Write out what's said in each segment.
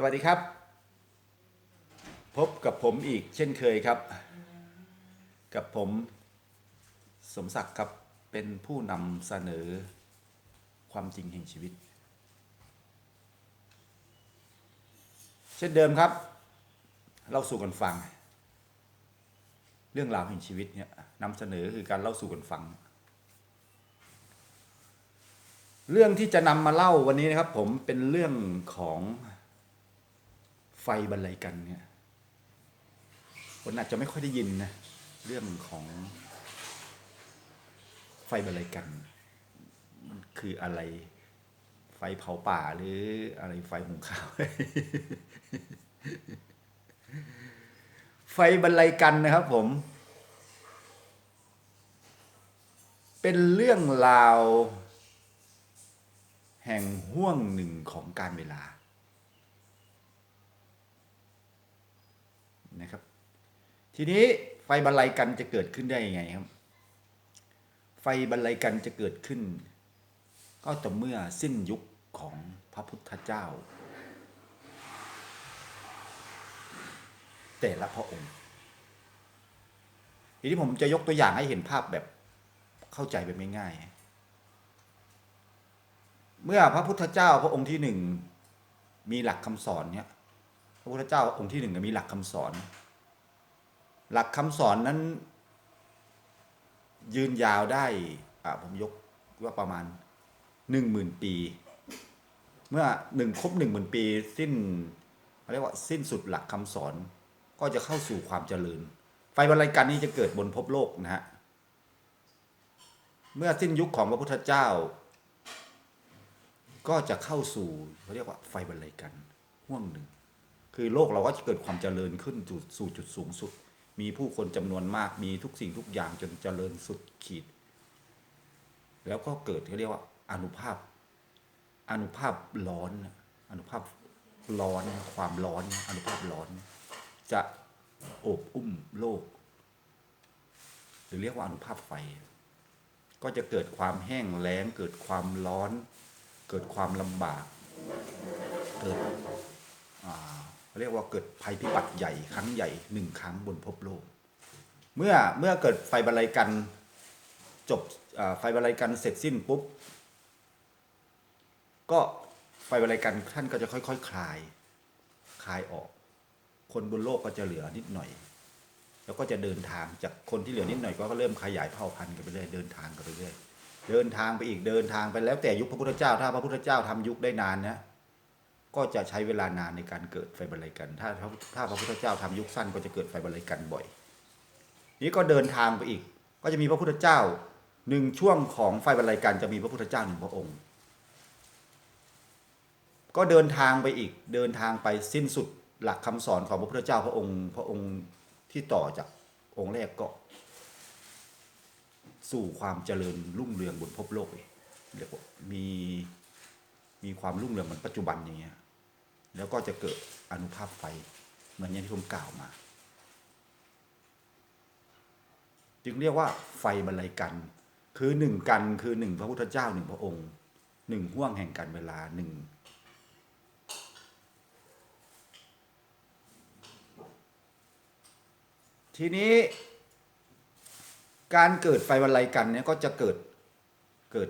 สวัสดีครับ พบกับผมอีกเช่นเคยครับ กับผมสมศักดิ์ครับเป็นผู้นำเสนอความจริงแห่งชีวิต เช่นเดิมครับ เราสู่กันฟัง เรื่องราวแห่งชีวิตเนี่ยนำเสนอคือการเล่าสู่กันฟัง เรื่องที่จะนำมาเล่าวันนี้นะครับ ผมเป็นเรื่องของ ฟบรรลัยกันเนี่ยคนอาจจะไม่ค่อยได้ยินนะเรื่องของไฟบรรลัยกันมันคืออะไร ไฟเผาป่าหรืออะไรไฟหุงข้าว ไฟบรรลัยกันนะครับผม เป็นเรื่องราว แห่งห่วงหนึ่งของการเวลานะครับ ทีนี้ไฟบรรลัยกันจะเกิดขึ้นได้ยังไงครับ ไฟบรรลัยกันจะเกิดขึ้น ก็ต่อเมื่อสิ้นยุคของพระพุทธเจ้า แต่ละพระองค์ทีนี้ผมจะยกตัวอย่างให้เห็นภาพแบบเข้าใจแบบง่ายๆเมื่อพระพุทธเจ้าพระองค์ที่หนึ่งมีหลักคำสอนเนี่ยพระพุทธเจ้าองค์ที่หนึ่งมีหลักคำสอน หลักคำสอนนั้น ยืนยาวได้อ่าผมยกว่าประมาณหนึ่งหมื่นปี เมื่อหนึ่งครบหนึ่งหมื่นปี สิ้นเรียกว่าสิ้นสุดหลักคำสอน ก็จะเข้าสู่ความเจริญ ไฟบรรลัยกันนี้จะเกิดบนภพโลกนะฮะเมื่อสิ้นยุคของพระพุทธเจ้า ก็จะเข้าสู่เขาเรียกว่าไฟบรรลัยกันห่วงหนึ่ง คือโลกเราก็จะเกิดความเจริญขึ้นสู่สู่จุดสูงสุด มีผู้คนจำนวนมากมีทุกสิ่งทุกอย่างจนเจริญสุดขีด แล้วก็เกิดเขาเรียกว่าอนุภาพอนุภาพร้อนอนุภาพร้อนความร้อนอนุภาพร้อน จะโอบอุ้มโลก หรือเรียกว่าอนุภาพไฟ ก็จะเกิดความแห้งแล้ง เกิดความร้อน เกิดความลำบาก เกิด เขาเรียกว่าเกิดภัยพิบัติใหญ่ครั้งใหญ่หนึ่งครั้งบนภพโลก เมื่อเมื่อเกิดไฟบรรลัยกันจบไฟบรรลัยกันเสร็จสิ้นปุ๊บ ก็ไฟบรรลัยกันท่านก็จะค่อยๆคคลาย คลายออก คนบนโลกก็จะเหลือนิดหน่อย แล้วก็จะเดินทางจากคนที่เหลือนิดหน่อยก็เริ่มขยายเผ่าพันธุ์กันไปเรื่อยเดินทางกันไปเรื่อยเดินทางไปอีกเดินทางไปแล้วแต่ยุคพระพุทธเจ้า ถ้าพระพุทธเจ้าทำยุคได้นานนะ ก็จะใช้เวลานานในการเกิดไฟบรรลัยกัน ถ้าถ้าพระพุทธเจ้าทำยุคสั้นก็จะเกิดไฟบรรลัยกันบ่อย นี้ก็เดินทางไปอีก ก็จะมีพระพุทธเจ้าหนึ่งช่วงของไฟบรรลัยกันจะมีพระพุทธเจ้าหนึ่งพระองค์ ก็เดินทางไปอีก เดินทางไปสิ้นสุดหลักคำสอนของพระพุทธเจ้าพระองค์ พระองค์ที่ต่อจากองค์แรกก็ สู่ความเจริญรุ่งเรืองบนภพโลกเลยเรียกว่ามี มีความรุ่งเรืองเหมือนปัจจุบันอย่างเงี้ยแล้วก็จะเกิดอนุภาพไฟเหมือนอย่างที่ผมกล่าวมา จึงเรียกว่าไฟบรรลัยกัน คือหนึ่งกันคือหนึ่งพระพุทธเจ้าหนึ่งพระองค์หนึ่งห่วงแห่งการเวลาหนึ่งทีนี้ การเกิดไฟบรรลัยกันเนี่ยก็จะเกิดเกิด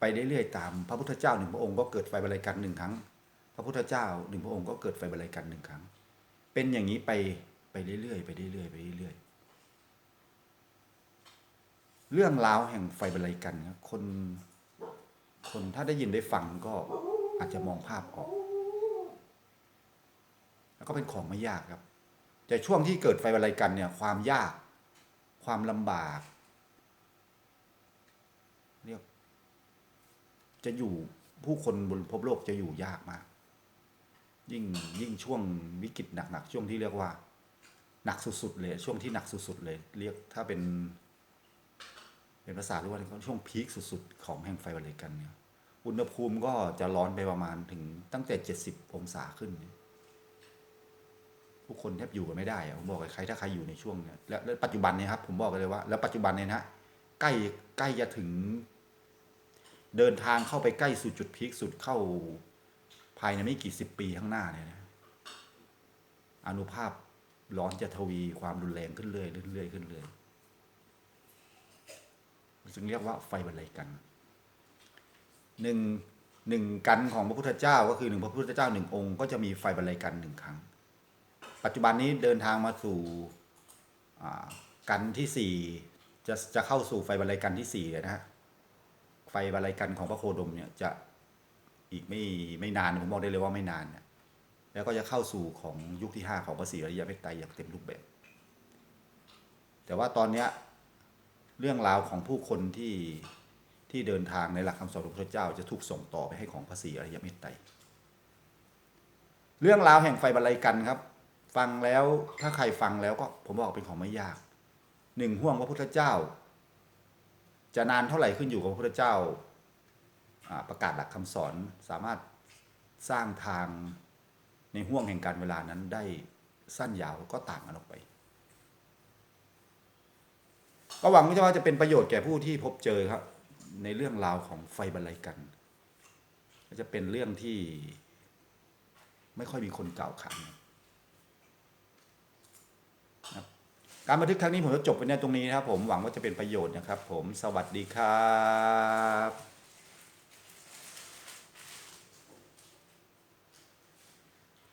ไปเรื่อยๆตามพระพุทธเจ้าหนึ่งพระองค์ก็เกิดไฟบรรลัยกันหนึ่งครั้ง พระพุทธเจ้าหนึ่งพระองค์ก็เกิดไฟบรรลัยกันหนึ่งครั้ง เป็นอย่างนี้ไปไปเรื่อยๆไปเรื่อยๆไปเรื่อยๆเรื่องราวแห่งไฟบรรลัยกันครับคนคนถ้าได้ยินได้ฟังก็อาจจะมองภาพออก แล้วก็เป็นของไม่ยากครับ แต่ช่วงที่เกิดไฟบรรลัยกันเนี่ยความยาก ความลำบาก เรียก จะอยู่ผู้คนบนภพโลกจะอยู่ยากมาก ยิ่งยิ่งช่วงวิกฤตหนักๆช่วงที่เรียกว่า หนักสุดๆเลย ช่วงที่หนักสุดๆเลย เรียกถ้าเป็น เป็นภาษาเรียกว่าช่วงพีคสุดๆ ของแห่งไฟบรรลัยกันเนี่ยอุณหภูมิก็จะร้อนไปประมาณถึงตั้งแต่เจ็ดสิบองศาขึ้น ผู้คนแทบอยู่กันไม่ได้ผมบอกใครถ้าใครอยู่ในช่วงเนี้ยแล้วแล้วปัจจุบันเนี่ยครับผมบอกเลยว่า แล้วปัจจุบันเนี่ยนะใกล้ใกล้จะถึง เดินทางเข้าไปใกล้สู่จุดพีคสุดเข้าภายในไม่กี่สิบปีข้างหน้าเนี่ยนะอานุภาพร้อนจะทวีความรุนแรงขึ้นเรื่อยๆเรื่อยขึ้นเรื่อยจึงเรียกว่าไฟบรรลัยกันหนึ่งหนึ่งกันของพระพุทธเจ้าก็คือหนึ่งพระพุทธเจ้าหนึ่งองค์ก็จะมีไฟบรรลัยกันหนึ่งครั้ง ปัจจุบันนี้เดินทางมาสู่อ่ากันที่สี่จะจะเข้าสู่ไฟบรรลัยกันที่สี่เลยนะฮะ ไฟบรรลัยกันของพระโคดมเนี่ยจะอีกไม่ไม่นานผมบอกได้เลยว่าไม่นานเนี่ยแล้วก็จะเข้าสู่ของยุคที่ห้าของพระศรีอริยเมตไตรอย่างเต็มรูปแบบ แต่ว่าตอนเนี้ยเรื่องราวของผู้คนที่ที่เดินทางในหลักคำสอนของพระเจ้าจะถูกส่งต่อไปให้ของพระศรีอริยเมตไตรเรื่องราวแห่งไฟบรรลัยกันครับ ฟังแล้วถ้าใครฟังแล้วก็ผมบอกเป็นของไม่ยากหนึ่งห่วงพระพุทธเจ้า จะนานเท่าไหร่ขึ้นอยู่กับพระพุทธเจ้าประกาศหลักคำสอนสามารถสร้างทางในห่วงแห่งการเวลานั้นได้สั้นยาวก็ต่างกันออกไป ก็หวังว่าจะเป็นประโยชน์แก่ผู้ที่พบเจอครับ ในเรื่องราวของไฟบรรลัยกัน ก็จะเป็นเรื่องที่ไม่ค่อยมีคนกล่าวขานนะครับ การบันทึกครั้งนี้ผมจะจบไปในตรงนี้นะครับผมหวังว่าจะเป็นประโยชน์นะครับผมสวัสดีครับ